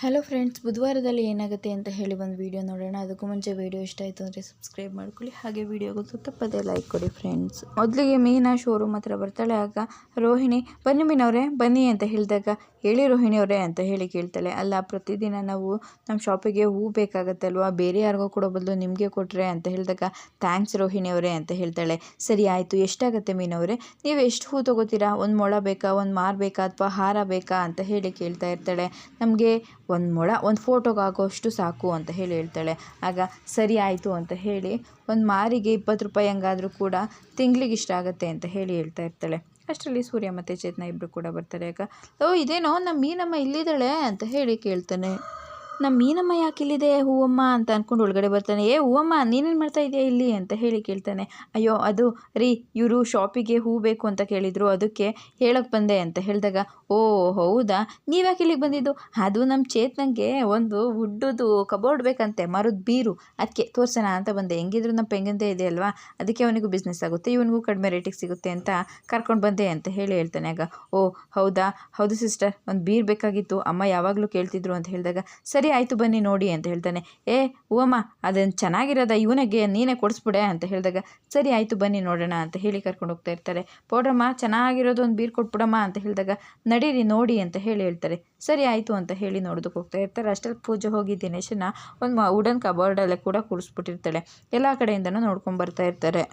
Hello friends ಬುಧವಾರದಲ್ಲಿ ಏನಾಗುತ್ತೆ ಅಂತ ಹೇಳಿ ಒಂದು ವಿಡಿಯೋ ನೋಡೋಣ. ಅದಕ್ಕೂ ಮುಂಚೆ ವಿಡಿಯೋ ಇಷ್ಟ ಆಯಿತು ಅಂದರೆ ಸಬ್ಸ್ಕ್ರೈಬ್ ಮಾಡ್ಕೊಳ್ಳಿ. ಹಾಗೆ ವಿಡಿಯೋಗೂ ತಪ್ಪದೇ ಲೈಕ್ ಕೊಡಿ ಫ್ರೆಂಡ್ಸ್ ಮೊದಲಿಗೆ ಮೀನಾ ಶೋರೂಮ್ ಹತ್ರ ಬರ್ತಾಳೆ, ಆಗ ರೋಹಿಣಿ, ಬನ್ನಿ ಮೀನವರೇ, ಬನ್ನಿ ಅಂತ ಹೇಳಿದಾಗ, ಹೇಳಿ ರೋಹಿಣಿ ಅವರೇ ಅಂತ ಹೇಳಿ ಕೇಳ್ತಾಳೆ. ಅಲ್ಲ, ಪ್ರತಿದಿನ ನಾವು ನಮ್ಮ ಶಾಪಿಗೆ ಹೂ ಬೇಕಾಗತ್ತಲ್ವಾ? ಬೇರೆ ಯಾರಿಗೋ ಕೊಡೋ ಬದಲು ನಿಮಗೆ ಕೊಟ್ಟರೆ ಅಂತ ಹೇಳಿದಾಗ ಥ್ಯಾಂಕ್ಸ್ ರೋಹಿಣಿ ಅವರೇ ಅಂತ ಹೇಳ್ತಾಳೆ. ಸರಿ, ಆಯಿತು. ಎಷ್ಟಾಗುತ್ತೆ ಮೀನವರೇ? ನೀವು ಎಷ್ಟು ಹೂ ತೊಗೋತೀರಾ? ಒಂದು ಮೊಳ ಬೇಕಾ? ಒಂದು ಮಾರು ಬೇಕಾ? ಅಥವಾ ಹಾರ ಬೇಕಾ? ಅಂತ ಹೇಳಿ ಕೇಳ್ತಾ ಇರ್ತಾಳೆ. ನಮಗೆ ಒಂದು ಮೊಳ, ಒಂದು ಫೋಟೋಗೆ ಆಗೋಷ್ಟು ಸಾಕು ಅಂತ ಹೇಳಿ ಹೇಳ್ತಾಳೆ. ಆಗ, ಸರಿ ಆಯಿತು ಅಂತ ಹೇಳಿ ಒಂದು ಮಾರಿಗೆ ಇಪ್ಪತ್ತು ರೂಪಾಯಿ ಹಂಗಾದರೂ ಕೂಡ ತಿಂಗ್ಳಿಗೆ ಇಷ್ಟ ಆಗುತ್ತೆ ಅಂತ ಹೇಳಿ ಹೇಳ್ತಾ ಇರ್ತಾಳೆ. ಅಷ್ಟರಲ್ಲಿ ಸೂರ್ಯ ಮತ್ತು ಚೇತನ ಇಬ್ಬರು ಕೂಡ ಬರ್ತಾರೆ. ಆಗ, ಓ, ಇದೇನೋ ನಮ್ಮ ಮೀನಮ್ಮ ಇಲ್ಲಿದ್ದಾಳೆ ಅಂತ ಹೇಳಿ ಕೇಳ್ತಾನೆ. ನಮ್ಮ ಮೀನಮ್ಮ ಯಾಕೆ ಇಲ್ಲಿದೆ ಹೂವಮ್ಮ ಅಂತ ಅಂದ್ಕೊಂಡು ಒಳಗಡೆ ಬರ್ತಾನೆ. ಏ ಹೂವಮ್ಮ, ನೀನೇನು ಮಾಡ್ತಾ ಇದೆಯಾ ಇಲ್ಲಿ? ಅಂತ ಹೇಳಿ ಕೇಳ್ತಾನೆ. ಅಯ್ಯೋ, ಅದು ರೀ, ಇವರು ಶಾಪಿಗೆ ಹೂ ಬೇಕು ಅಂತ ಕೇಳಿದರು, ಅದಕ್ಕೆ ಹೇಳಕ್ಕೆ ಬಂದೆ, ಅಂತ ಹೇಳಿದಾಗ, ಓ, ಹೌದಾ? ನೀವ್ಯಾಕೆ ಇಲ್ಲಿಗೆ ಬಂದಿದ್ದು? ಅದು ನಮ್ಮ ಚೇತನಂಗೆ ಒಂದು ವುಡ್ಡದು ಕಬೋರ್ಡ್ ಬೇಕಂತೆ, ಮರದ ಬೀರು ಅದಕ್ಕೆ ತೋರ್ಸೋಣ, ಅಂತ ಬಂದೆ. ಹೆಂಗಿದ್ರು ನಮ್ಮ ಪೆಂಗಂದೇ ಇದೆ ಅಲ್ವಾ? ಅದಕ್ಕೆ ಅವನಿಗೂ ಬಿಸ್ನೆಸ್ ಆಗುತ್ತೆ, ಇವನಿಗೂ ಕಡಿಮೆ ರೇಟಿಗೆ ಸಿಗುತ್ತೆ ಅಂತ ಕರ್ಕೊಂಡು ಬಂದೆ, ಅಂತ ಹೇಳಿ ಹೇಳ್ತಾನೆ. ಆಗ, ಓ, ಹೌದಾ? ಹೌದು ಸಿಸ್ಟರ್ ಒಂದು ಬೀರ್ ಬೇಕಾಗಿತ್ತು, ಅಮ್ಮ ಯಾವಾಗಲೂ ಕೇಳ್ತಿದ್ರು, ಅಂತ ಹೇಳಿದಾಗ, ಸರಿ ಆಯಿತು ಬನ್ನಿ ನೋಡಿ ಅಂತ ಹೇಳ್ತಾನೆ. ಏ, ಹೂವಮ್ಮ ಅದನ್ನು ಚೆನ್ನಾಗಿರೋದ ಇವನಿಗೆ, ನೀನೇ ಕೊಡಿಸ್ಬಿಡೆ ಅಂತ ಹೇಳಿದಾಗ, ಸರಿ ಆಯಿತು ಬನ್ನಿ ನೋಡೋಣ ಅಂತ ಹೇಳಿ ಕರ್ಕೊಂಡು ಹೋಗ್ತಾ ಇರ್ತಾರೆ. ಪೌಡ್ರಮ್ಮ, ಚೆನ್ನಾಗಿರೋದು ಒಂದು ಬೀರ್ ಕೊಟ್ಬಿಡಮ್ಮ ಅಂತ ಹೇಳಿದಾಗ, ನಡೀರಿ ನೋಡಿ ಅಂತ ಹೇಳಿ ಹೇಳ್ತಾರೆ. ಸರಿ ಆಯಿತು ಅಂತ ಹೇಳಿ ನೋಡೋದಕ್ಕೆ ಹೋಗ್ತಾ ಇರ್ತಾರೆ. ಅಷ್ಟರಲ್ಲಿ ಪೂಜೆ ಹೋಗಿ ದಿನೇಶನ ಒಂದು ಉಡನ್ ಕಬೋರ್ಡಲ್ಲೇ ಕೂಡ ಕೂಡಿಸ್ಬಿಟ್ಟಿರ್ತಾಳೆ ಎಲ್ಲ ಕಡೆಯಿಂದನೂ ನೋಡ್ಕೊಂಡು ಬರ್ತಾ ಇರ್ತಾರೆ.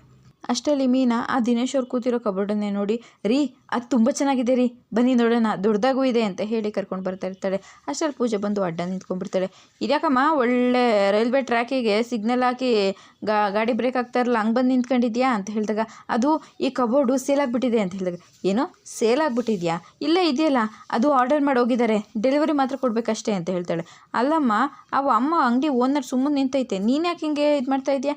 ಅಷ್ಟರಲ್ಲಿ ಮೀನಾ ಆ ದಿನೇಶ್ ಅವ್ರು ಕೂತಿರೋ ಕಬೋರ್ಡನ್ನೇ ನೋಡಿ, ರೀ ಅದು ತುಂಬ ಚೆನ್ನಾಗಿದೆ ರೀ. ಬನ್ನಿ ನೋಡೋಣ, ದೊಡ್ಡದಾಗೂ ಇದೆ ಅಂತ ಹೇಳಿ ಕರ್ಕೊಂಡು ಬರ್ತಾ ಇರ್ತಾಳೆ. ಅಷ್ಟರಲ್ಲಿ ಪೂಜೆ ಬಂದು ಅಡ್ಡ ನಿಂತ್ಕೊಂಡ್ಬಿಡ್ತಾಳೆ. ಇದ್ಯಾಕಮ್ಮ, ಒಳ್ಳೆ ರೈಲ್ವೆ ಟ್ರ್ಯಾಕಿಗೆ ಸಿಗ್ನಲ್ ಹಾಕಿ ಗಾಡಿ ಬ್ರೇಕ್ ಆಗ್ತಾ ಇರಲ್ಲ ಹಂಗೆ ಬಂದು ನಿಂತ್ಕೊಂಡಿದ್ಯಾ ಅಂತ ಹೇಳಿದಾಗ, ಅದು ಈ ಕಬೋರ್ಡು ಸೇಲ್ ಆಗಿಬಿಟ್ಟಿದೆ ಅಂತ ಹೇಳಿದಾಗ, ಏನೋ ಸೇಲ್ ಆಗಿಬಿಟ್ಟಿದ್ಯಾ? ಇಲ್ಲ, ಇದೆಯಲ್ಲ, ಅದು ಆರ್ಡರ್ ಮಾಡಿ ಹೋಗಿದ್ದಾರೆ. ಡೆಲಿವರಿ ಮಾತ್ರ ಕೊಡಬೇಕಷ್ಟೇ ಅಂತ ಹೇಳ್ತಾಳೆ. ಅಲ್ಲಮ್ಮ, ಅವು ಅಮ್ಮ ಅಂಗಡಿ ಓನರ್ ಸುಮ್ಮನೆ ನಿಂತೈತೆ. ನೀನು ಯಾಕೆ ಹಿಂಗೆ ಇದು ಮಾಡ್ತಾ ಇದೆಯಾ?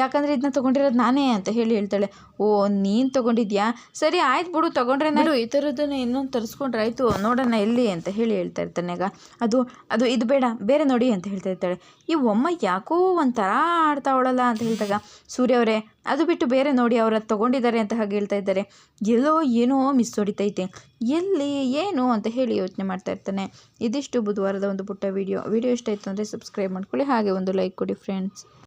ಯಾಕಂದರೆ ಇದನ್ನ ತೊಗೊಂಡಿರೋದು ನಾನೇ ಅಂತ ಹೇಳಿ ಹೇಳ್ತಾಳೆ. ಓ, ನೀನು ತೊಗೊಂಡಿದ್ಯಾ? ಸರಿ, ಆಯ್ತು ಬಿಡು ತೊಗೊಂಡ್ರೆ ನಾನು ಈ ಥರದ್ದನ್ನು ಇನ್ನೊಂದು ತರಿಸ್ಕೊಂಡ್ರೆ ಆಯಿತು ನೋಡೋಣ ಎಲ್ಲಿ ಅಂತ ಹೇಳಿ ಹೇಳ್ತಾ ಇರ್ತಾನೆ. ಆಗ ಅದು ಅದು ಇದು ಬೇಡ, ಬೇರೆ ನೋಡಿ ಅಂತ ಹೇಳ್ತಾ ಇರ್ತಾಳೆ. ಈ ಒಮ್ಮ ಯಾಕೋ ಒಂಥರ ಆಡ್ತಾವಳಲ್ಲ ಅಂತ ಹೇಳಿದಾಗ, ಸೂರ್ಯ ಅವರೇ, ಅದು ಬಿಟ್ಟು ಬೇರೆ ನೋಡಿ ಅವರ ತಗೊಂಡಿದ್ದಾರೆ ತೊಗೊಂಡಿದ್ದಾರೆ ಅಂತ ಹಾಗೆ ಹೇಳ್ತಾ ಇದ್ದಾರೆ. ಎಲ್ಲೋ ಏನೋ ಮಿಸ್ ಹೊಡಿತೈತೆ. ಎಲ್ಲಿ ಏನು ಅಂತ ಹೇಳಿ ಯೋಚನೆ ಮಾಡ್ತಾ ಇರ್ತಾನೆ. ಇದಿಷ್ಟು ಬುಧವಾರದ ಒಂದು ಪುಟ್ಟ ವಿಡಿಯೋ ವಿಡಿಯೋ ಇಷ್ಟ ಆಯಿತು ಅಂದರೆ ಸಬ್ಸ್ಕ್ರೈಬ್ ಮಾಡ್ಕೊಳ್ಳಿ. ಹಾಗೆ ಒಂದು ಲೈಕ್ ಕೊಡಿ ಫ್ರೆಂಡ್ಸ್